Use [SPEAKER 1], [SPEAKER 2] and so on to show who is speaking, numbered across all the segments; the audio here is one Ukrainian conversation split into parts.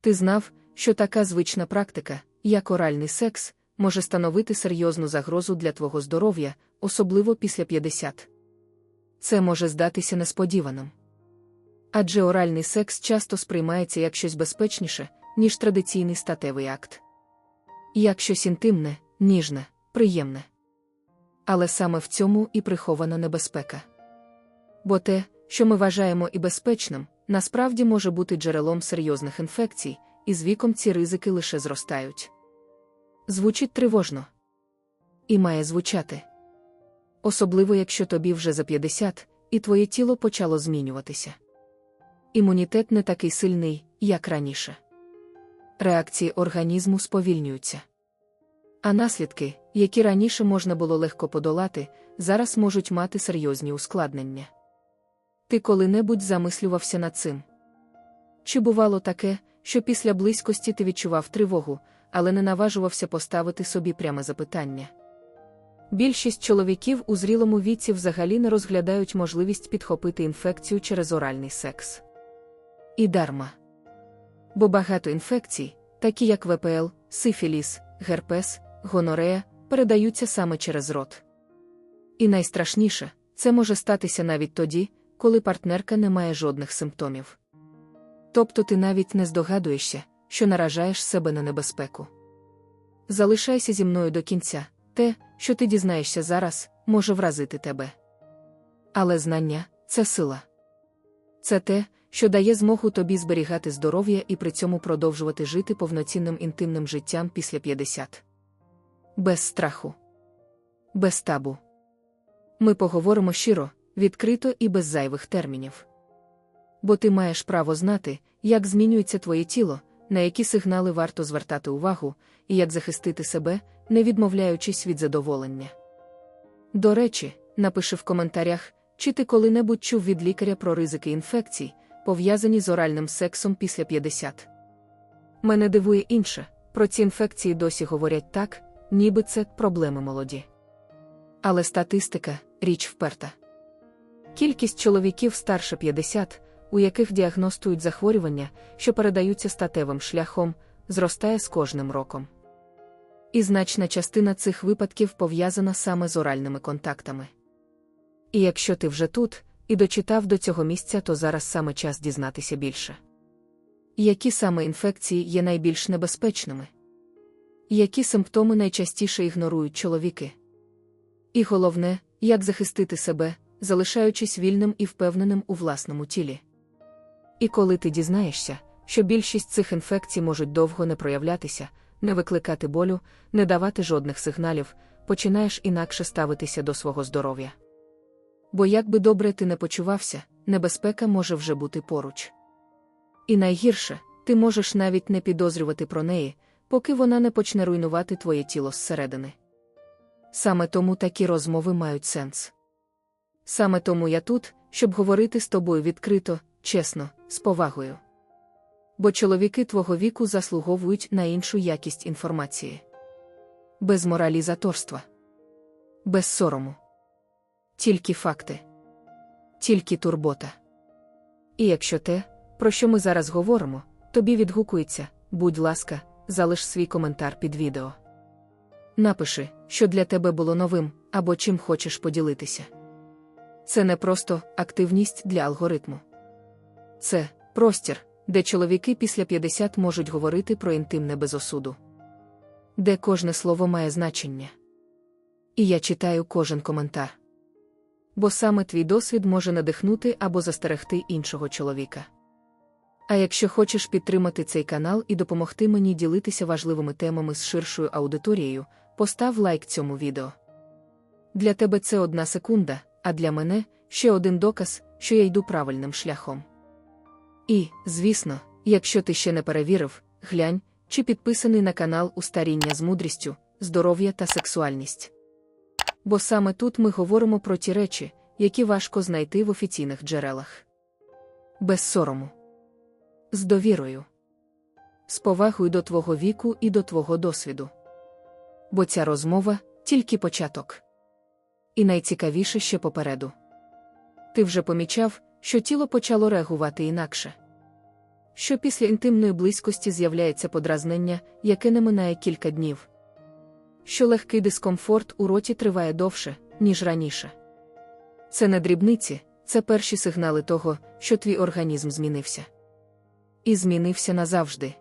[SPEAKER 1] Ти знав, що така звична практика, як оральний секс, може становити серйозну загрозу для твого здоров'я, особливо після 50. Це може здатися несподіваним. Адже оральний секс часто сприймається як щось безпечніше, ніж традиційний статевий акт. Як щось інтимне, ніжне, приємне. Але саме в цьому і прихована небезпека. Бо те, що ми вважаємо і безпечним, насправді може бути джерелом серйозних інфекцій, і з віком ці ризики лише зростають. Звучить тривожно. І має звучати. Особливо, якщо тобі вже за 50, і твоє тіло почало змінюватися. Імунітет не такий сильний, як раніше. Реакції організму сповільнюються. А наслідки, які раніше можна було легко подолати, зараз можуть мати серйозні ускладнення. Ти коли-небудь замислювався над цим? Чи бувало таке, що після близькості ти відчував тривогу, але не наважувався поставити собі пряме запитання? Більшість чоловіків у зрілому віці взагалі не розглядають можливість підхопити інфекцію через оральний секс. І дарма. Бо багато інфекцій, такі як ВПЛ, сифіліс, герпес, гонорея, передаються саме через рот. І найстрашніше, це може статися навіть тоді, коли партнерка не має жодних симптомів. Тобто ти навіть не здогадуєшся, що наражаєш себе на небезпеку. Залишайся зі мною до кінця, те, що ти дізнаєшся зараз, може вразити тебе. Але знання це сила. Це те, що дає змогу тобі зберігати здоров'я і при цьому продовжувати жити повноцінним інтимним життям після 50. Без страху, без табу. Ми поговоримо щиро, відкрито і без зайвих термінів. Бо ти маєш право знати, як змінюється твоє тіло, на які сигнали варто звертати увагу, і як захистити себе, не відмовляючись від задоволення. До речі, напиши в коментарях, чи ти коли-небудь чув від лікаря про ризики інфекцій, пов'язані з оральним сексом після 50. Мене дивує інше, про ці інфекції досі говорять так, ніби це проблеми молоді. Але статистика річ вперта. Кількість чоловіків старше 50, у яких діагностують захворювання, що передаються статевим шляхом, зростає з кожним роком. І значна частина цих випадків пов'язана саме з оральними контактами. І якщо ти вже тут і дочитав до цього місця, то зараз саме час дізнатися більше. Які саме інфекції є найбільш небезпечними? Які симптоми найчастіше ігнорують чоловіки? І головне, як захистити себе, залишаючись вільним і впевненим у власному тілі. І коли ти дізнаєшся, що більшість цих інфекцій можуть довго не проявлятися, не викликати болю, не давати жодних сигналів, починаєш інакше ставитися до свого здоров'я. Бо як би добре ти не почувався, небезпека може вже бути поруч. І найгірше, ти можеш навіть не підозрювати про неї, поки вона не почне руйнувати твоє тіло зсередини. Саме тому такі розмови мають сенс. Саме тому я тут, щоб говорити з тобою відкрито, чесно, з повагою. Бо чоловіки твого віку заслуговують на іншу якість інформації. Без моралізаторства, без сорому. Тільки факти, тільки турбота. І якщо те, про що ми зараз говоримо, тобі відгукується, будь ласка, залиш свій коментар під відео. Напиши, що для тебе було новим, або чим хочеш поділитися. Це не просто активність для алгоритму. Це простір, де чоловіки після 50 можуть говорити про інтимне без осуду. Де кожне слово має значення. І я читаю кожен коментар. Бо саме твій досвід може надихнути або застерегти іншого чоловіка. А якщо хочеш підтримати цей канал і допомогти мені ділитися важливими темами з ширшою аудиторією, постав лайк цьому відео. Для тебе це одна секунда, а для мене ще один доказ, що я йду правильним шляхом. І, звісно, якщо ти ще не перевірив, глянь, чи підписаний на канал Устаріння з мудрістю, здоров'я та сексуальність. Бо саме тут ми говоримо про ті речі, які важко знайти в офіційних джерелах. Без сорому, з довірою, з повагою до твого віку і до твого досвіду. Бо ця розмова тільки початок. І найцікавіше ще попереду. Ти вже помічав, що тіло почало реагувати інакше. що після інтимної близькості з'являється подразнення, яке не минає кілька днів. Що легкий дискомфорт у роті триває довше, ніж раніше. Це не дрібниці, це перші сигнали того, що твій організм змінився. І змінився назавжди.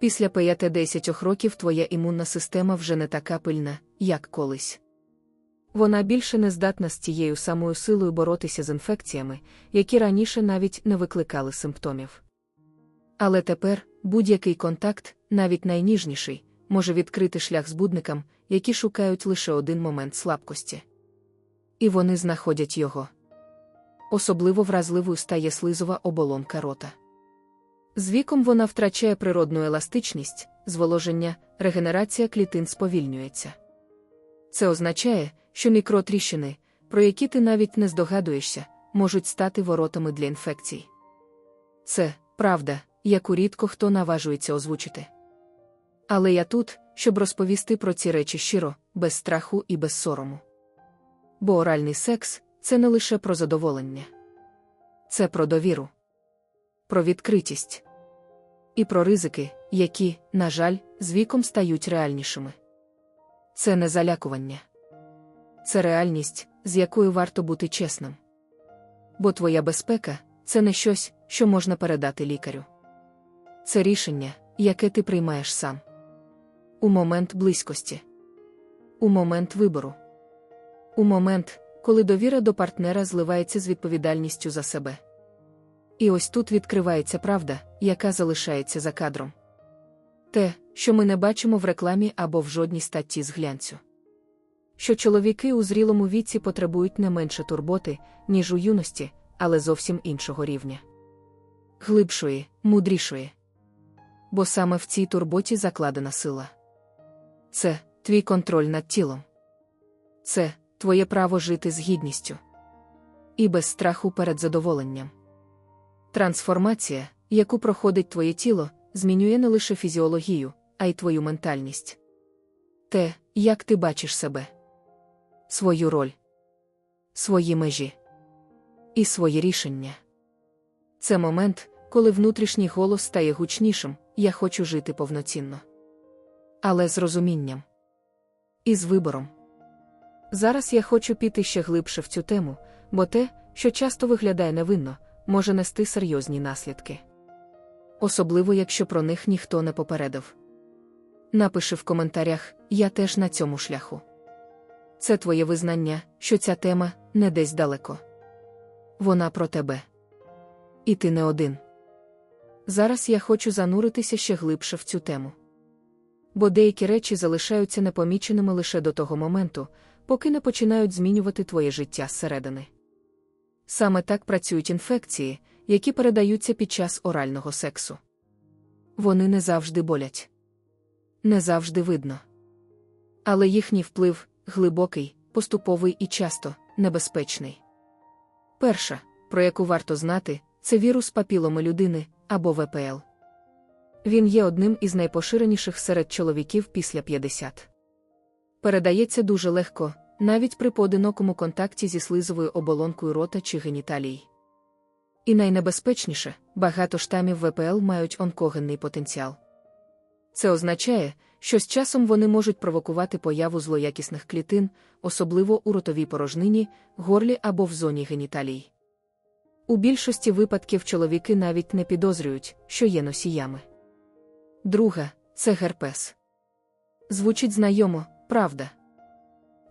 [SPEAKER 1] Після 5-10 років твоя імунна система вже не така пильна, як колись. Вона більше не здатна з тією самою силою боротися з інфекціями, які раніше навіть не викликали симптомів. Але тепер будь-який контакт, навіть найніжніший, може відкрити шлях збудникам, які шукають лише один момент слабкості. І вони знаходять його. Особливо вразливою стає слизова оболонка рота. З віком вона втрачає природну еластичність, зволоження, регенерація клітин сповільнюється. Це означає, що мікротріщини, про які ти навіть не здогадуєшся, можуть стати воротами для інфекцій. Це правда, яку рідко хто наважується озвучити. Але я тут, щоб розповісти про ці речі щиро, без страху і без сорому. Бо оральний секс це не лише про задоволення, це про довіру, про відкритість і про ризики, які, на жаль, з віком стають реальнішими. Це не залякування, це реальність, з якою варто бути чесним. Бо твоя безпека це не щось, що можна передати лікарю. Це рішення, яке ти приймаєш сам. У момент близькості, у момент вибору, у момент, коли довіра до партнера зливається з відповідальністю за себе. І ось тут відкривається правда, яка залишається за кадром. Те, що ми не бачимо в рекламі або в жодній статті з глянцю. Що чоловіки у зрілому віці потребують не менше турботи, ніж у юності, але зовсім іншого рівня. Глибшої, мудрішої. Бо саме в цій турботі закладена сила. Це твій контроль над тілом. Це твоє право жити з гідністю. І без страху перед задоволенням. Трансформація, яку проходить твоє тіло, змінює не лише фізіологію, а й твою ментальність. Те, як ти бачиш себе, свою роль, свої межі і свої рішення. Це момент, коли внутрішній голос стає гучнішим, я хочу жити повноцінно. Але з розумінням і з вибором. Зараз я хочу піти ще глибше в цю тему, бо те, що часто виглядає невинно, може нести серйозні наслідки. Особливо, якщо про них ніхто не попередив. Напиши в коментарях, я теж на цьому шляху. Це твоє визнання, що ця тема не десь далеко. Вона про тебе. І ти не один. Зараз я хочу зануритися ще глибше в цю тему. Бо деякі речі залишаються непоміченими лише до того моменту, поки не починають змінювати твоє життя зсередини. Саме так працюють інфекції, які передаються під час орального сексу. Вони не завжди болять, не завжди видно. Але їхній вплив глибокий, поступовий і часто небезпечний. Перша, про яку варто знати, це вірус папіломи людини або ВПЛ. Він є одним із найпоширеніших серед чоловіків після 50. Передається дуже легко, навіть при поодинокому контакті зі слизовою оболонкою рота чи геніталій. І найнебезпечніше, багато штамів ВПЛ мають онкогенний потенціал. Це означає, що з часом вони можуть провокувати появу злоякісних клітин, особливо у ротовій порожнині, горлі або в зоні геніталій. У більшості випадків чоловіки навіть не підозрюють, що є носіями. Друга це герпес. Звучить знайомо, правда.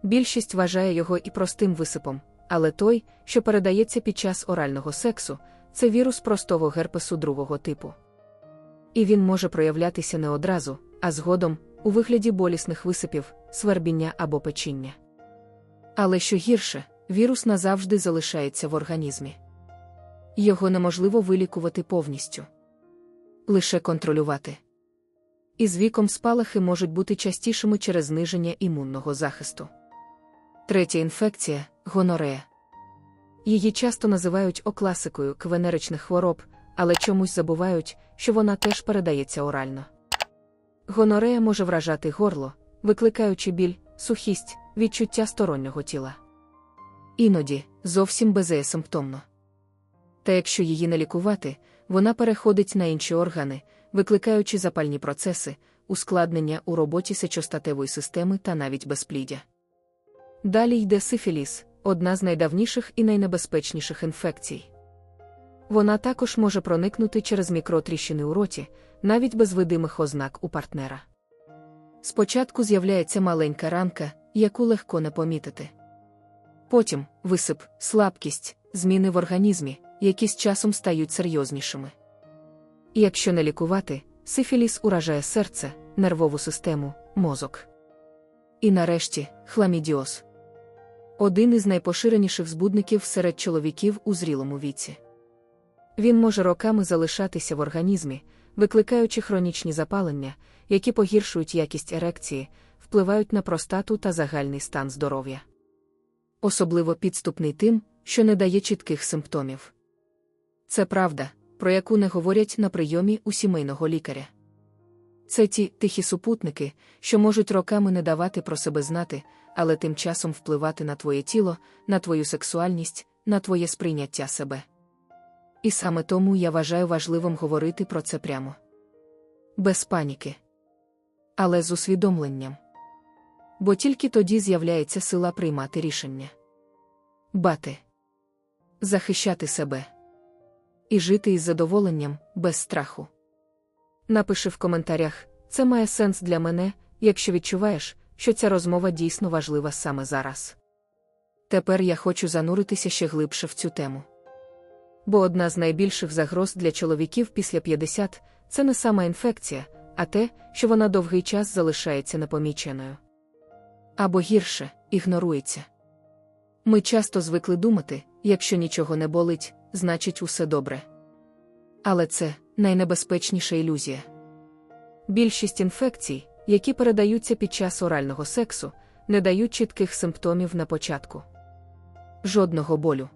[SPEAKER 1] Більшість вважає його і простим висипом, але той, що передається під час орального сексу, це вірус простого герпесу другого типу. І він може проявлятися не одразу, а згодом, у вигляді болісних висипів, свербіння або печіння. Але що гірше, вірус назавжди залишається в організмі. Його неможливо вилікувати повністю, лише контролювати. Із віком спалахи можуть бути частішими через зниження імунного захисту. Третя інфекція гонорея. Її часто називають окласикою квенеричних хвороб, але чомусь забувають, що вона теж передається орально. Гонорея може вражати горло, викликаючи біль, сухість, відчуття стороннього тіла. Іноді зовсім безсимптомно. Та якщо її не лікувати, вона переходить на інші органи, викликаючи запальні процеси, ускладнення у роботі сечостатевої системи та навіть безпліддя. Далі йде сифіліс, одна з найдавніших і найнебезпечніших інфекцій. Вона також може проникнути через мікротріщини у роті, навіть без видимих ознак у партнера. Спочатку з'являється маленька ранка, яку легко не помітити. Потім висип, слабкість, зміни в організмі, які з часом стають серйознішими. І якщо не лікувати, сифіліс уражає серце, нервову систему, мозок. І нарешті хламідіоз. Один із найпоширеніших збудників серед чоловіків у зрілому віці. Він може роками залишатися в організмі, викликаючи хронічні запалення, які погіршують якість ерекції, впливають на простату та загальний стан здоров'я. Особливо підступний тим, що не дає чітких симптомів. Це правда, про яку не говорять на прийомі у сімейного лікаря. Це ті тихі супутники, що можуть роками не давати про себе знати, але тим часом впливати на твоє тіло, на твою сексуальність, на твоє сприйняття себе. І саме тому я вважаю важливим говорити про це прямо. Без паніки. Але з усвідомленням. Бо тільки тоді з'являється сила приймати рішення. Бати. Захищати себе. І жити із задоволенням, без страху. Напиши в коментарях, це має сенс для мене, якщо відчуваєш, що ця розмова дійсно важлива саме зараз. Тепер я хочу зануритися ще глибше в цю тему. Бо одна з найбільших загроз для чоловіків після 50 це не сама інфекція, а те, що вона довгий час залишається непоміченою. Або гірше, ігнорується. Ми часто звикли думати, якщо нічого не болить, значить усе добре. Але це найнебезпечніша ілюзія. Більшість інфекцій, які передаються під час орального сексу, не дають чітких симптомів на початку. Жодного болю,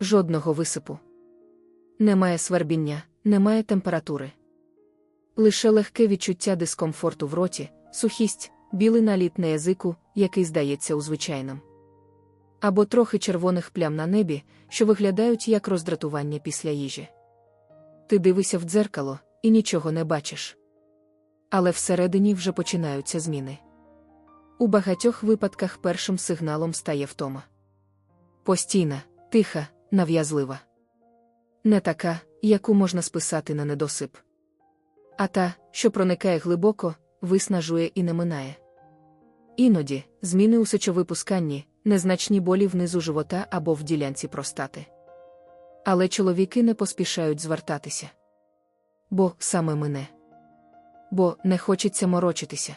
[SPEAKER 1] жодного висипу. Немає свербіння, немає температури. Лише легке відчуття дискомфорту в роті, сухість, білий наліт на язику, який здається у звичайним. Або трохи червоних плям на небі, що виглядають як роздратування після їжі. Ти дивишся в дзеркало і нічого не бачиш. Але всередині вже починаються зміни. У багатьох випадках першим сигналом стає втома. Постійна, тиха, нав'язлива. Не така, яку можна списати на недосип. А та, що проникає глибоко, виснажує і не минає. Іноді зміни у сечовипусканні, незначні болі внизу живота або в ділянці простати. Але чоловіки не поспішають звертатися. Бо саме мене. Бо не хочеться морочитися.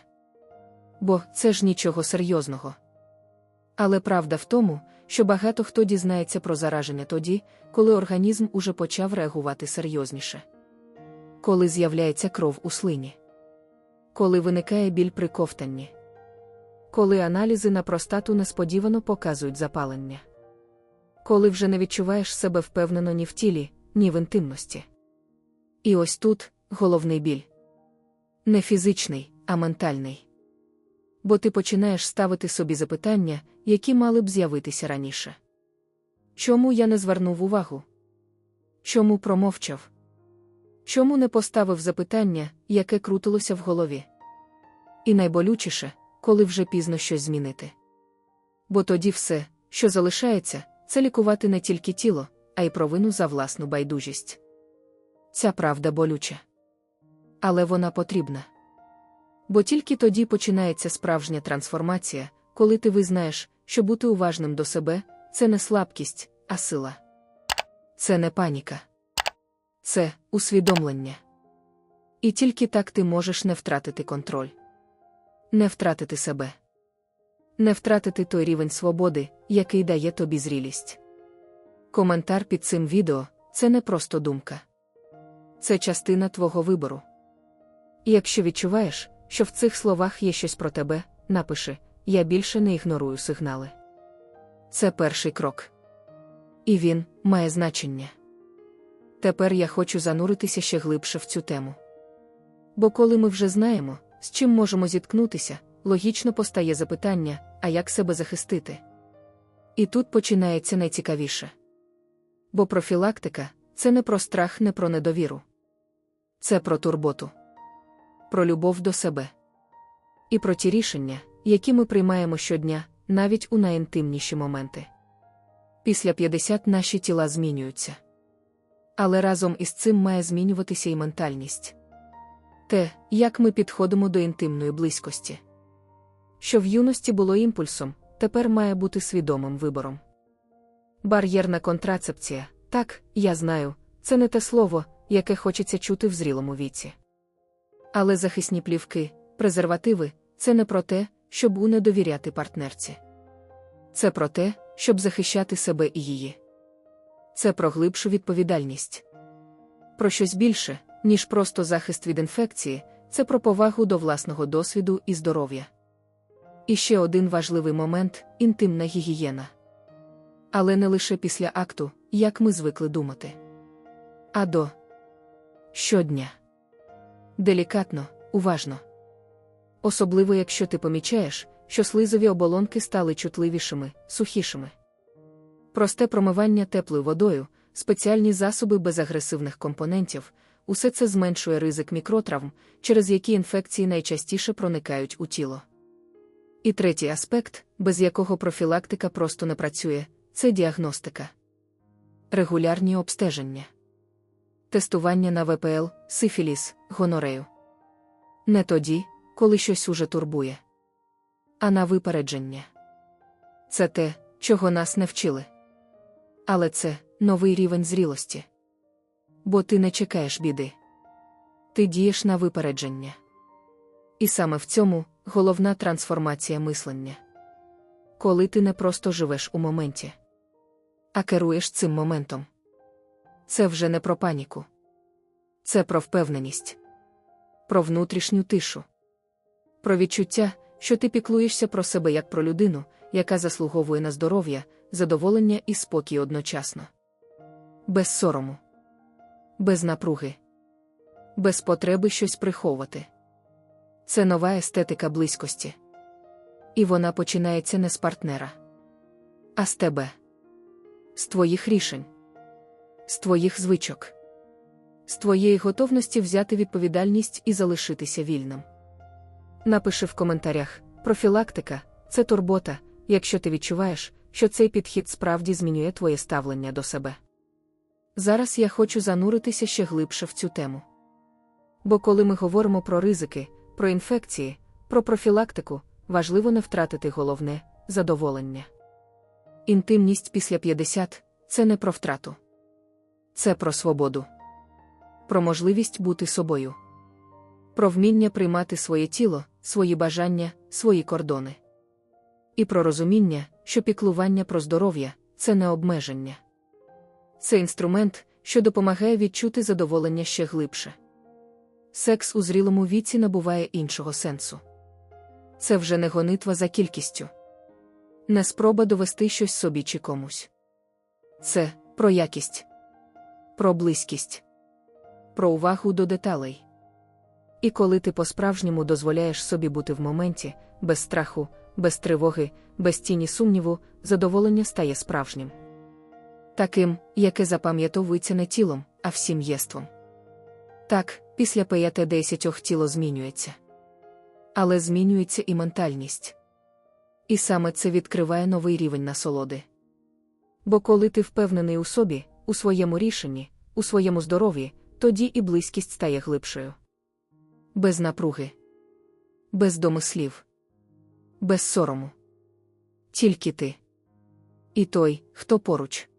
[SPEAKER 1] Бо це ж нічого серйозного. Але правда в тому, що багато хто дізнається про зараження тоді, коли організм уже почав реагувати серйозніше. Коли з'являється кров у слині. Коли виникає біль при ковтанні. Коли аналізи на простату несподівано показують запалення коли вже не відчуваєш себе впевнено ні в тілі, ні в інтимності. І ось тут головний біль. Не фізичний, а ментальний. Бо ти починаєш ставити собі запитання, які мали б з'явитися раніше. Чому я не звернув увагу? Чому промовчав? Чому не поставив запитання, яке крутилося в голові? І найболючіше, коли вже пізно щось змінити. Бо тоді все, що залишається, це лікувати не тільки тіло, а й провину за власну байдужість. Ця правда болюча. Але вона потрібна. Бо тільки тоді починається справжня трансформація, коли ти визнаєш, що бути уважним до себе це не слабкість, а сила. Це не паніка. Це усвідомлення. І тільки так ти можеш не втратити контроль, не втратити себе не втратити той рівень свободи, який дає тобі зрілість. Коментар під цим відео це не просто думка. Це частина твого вибору. І якщо відчуваєш, що в цих словах є щось про тебе, напиши Я більше не ігнорую сигнали. Це перший крок. І він має значення. Тепер я хочу зануритися ще глибше в цю тему. Бо коли ми вже знаємо, з чим можемо зіткнутися, логічно постає запитання, а як себе захистити? І тут починається найцікавіше. Бо профілактика це не про страх, не про недовіру. Це про турботу, про любов до себе і про ті рішення, які ми приймаємо щодня, навіть у найінтимніші моменти. Після 50 наші тіла змінюються. Але разом із цим має змінюватися і ментальність. Те, як ми підходимо до інтимної близькості. Що в юності було імпульсом, тепер має бути свідомим вибором. Бар'єрна контрацепція, так, я знаю, це не те слово, яке хочеться чути в зрілому віці. Але захисні плівки, презервативи це не про те, щоб не довіряти партнерці. Це про те, щоб захищати себе і її. Це про глибшу відповідальність. Про щось більше, ніж просто захист від інфекції, це про повагу до власного досвіду і здоров'я. І ще один важливий момент інтимна гігієна. Але не лише після акту, як ми звикли думати. А до щодня. Делікатно, уважно. Особливо, якщо ти помічаєш, що слизові оболонки стали чутливішими, сухішими. Просте промивання теплою водою, спеціальні засоби без агресивних компонентів, усе це зменшує ризик мікротравм, через які інфекції найчастіше проникають у тіло. І третій аспект, без якого профілактика просто не працює, це діагностика. Регулярні обстеження. Тестування на ВПЛ, сифіліс, гонорею. Не тоді, коли щось уже турбує. А на випередження. Це те, чого нас не вчили. Але це новий рівень зрілості. Бо ти не чекаєш біди. Ти дієш на випередження. І саме в цьому головна трансформація мислення. Коли ти не просто живеш у моменті, а керуєш цим моментом. Це вже не про паніку. Це про впевненість, про внутрішню тишу, про відчуття, що ти піклуєшся про себе як про людину, яка заслуговує на здоров'я, задоволення і спокій одночасно. Без сорому, без напруги, без потреби щось приховувати. Це нова естетика близькості. І вона починається не з партнера, а з тебе, з твоїх рішень, з твоїх звичок, з твоєї готовності взяти відповідальність і залишитися вільним. Напиши в коментарях: профілактика це турбота, якщо ти відчуваєш, що цей підхід справді змінює твоє ставлення до себе. Зараз я хочу зануритися ще глибше в цю тему. Бо коли ми говоримо про ризики, про інфекції, про профілактику, важливо не втратити головне задоволення. Інтимність після 50 це не про втрату, це про свободу, про можливість бути собою, про вміння приймати своє тіло, свої бажання, свої кордони. І про розуміння, що піклування про здоров'я це не обмеження. Це інструмент, що допомагає відчути задоволення ще глибше. Секс у зрілому віці набуває іншого сенсу. Це вже не гонитва за кількістю, не спроба довести щось собі чи комусь. Це про якість, про близькість, про увагу до деталей. І коли ти по-справжньому дозволяєш собі бути в моменті, без страху, без тривоги, без тіні сумніву, задоволення стає справжнім. Таким, яке запам'ятовується не тілом, а всім єством. Так, після 5-10 тіло змінюється. Але змінюється і ментальність. І саме це відкриває новий рівень насолоди. Бо коли ти впевнений у собі, у своєму рішенні, у своєму здоров'ї, тоді і близькість стає глибшою. Без напруги, без домислів, без сорому. Тільки ти. І той, хто поруч.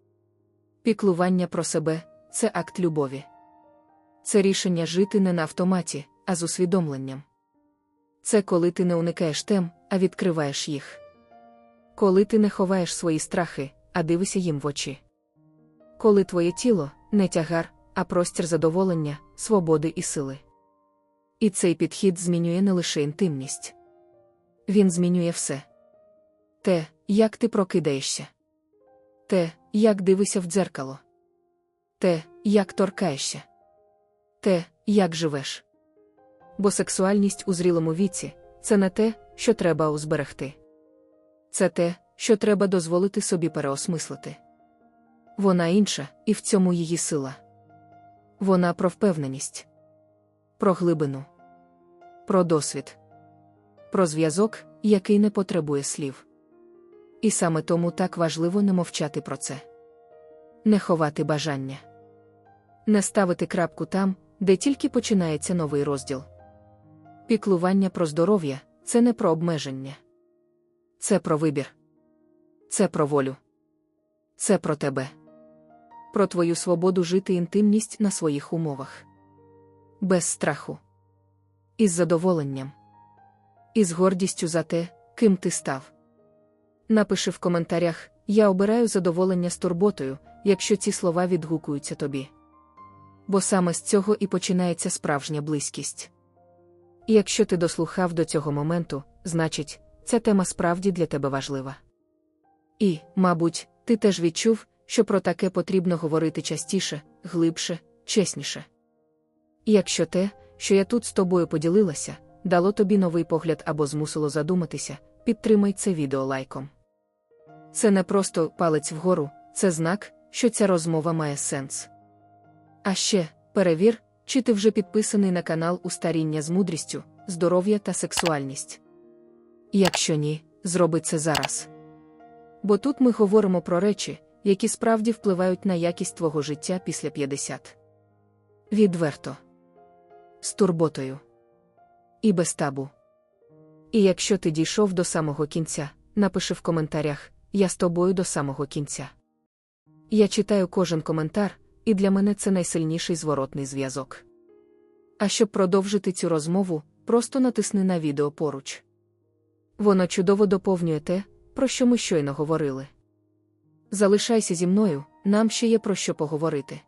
[SPEAKER 1] Піклування про себе це акт любові. Це рішення жити не на автоматі, а з усвідомленням. Це коли ти не уникаєш тем, а відкриваєш їх. Коли ти не ховаєш свої страхи, а дивишся їм в очі. Коли твоє тіло не тягар, а простір задоволення, свободи і сили. І цей підхід змінює не лише інтимність. Він змінює все. Те, як ти прокидаєшся. Те, як дивишся в дзеркало. Те, як торкаєшся. Те, як живеш. Бо сексуальність у зрілому віці це не те, що треба узберегти. Це те, що треба дозволити собі переосмислити. Вона інша, і в цьому її сила. Вона про впевненість, про глибину, про досвід, про зв'язок, який не потребує слів. І саме тому так важливо не мовчати про це, не ховати бажання, не ставити крапку там, де тільки починається новий розділ. Піклування про здоров'я це не про обмеження, це про вибір, це про волю, це про тебе, про твою свободу жити інтимність на своїх умовах, без страху, із задоволенням, із гордістю за те, ким ти став. Напиши в коментарях: я обираю задоволення з турботою, якщо ці слова відгукуються тобі. Бо саме з цього і починається справжня близькість. І якщо ти дослухав до цього моменту, значить, ця тема справді для тебе важлива. І, мабуть, ти теж відчув, що про таке потрібно говорити частіше, глибше, чесніше. І якщо те, що я тут з тобою поділилася, дало тобі новий погляд або змусило задуматися, підтримай це відео лайком. Це не просто палець вгору, це знак, що ця розмова має сенс. А ще перевір, чи ти вже підписаний на канал у старіння з мудрістю, здоров'я та сексуальність. Якщо ні, зроби це зараз. Бо тут ми говоримо про речі, які справді впливають на якість твого життя після 50. Відверто. З турботою. І без табу. І якщо ти дійшов до самого кінця, напиши в коментарях я з тобою до самого кінця. Я читаю кожен коментар, і для мене це найсильніший зворотний зв'язок. А щоб продовжити цю розмову, просто натисни на відео поруч. Воно чудово доповнює те, про що ми щойно говорили. Залишайся зі мною, нам ще є про що поговорити.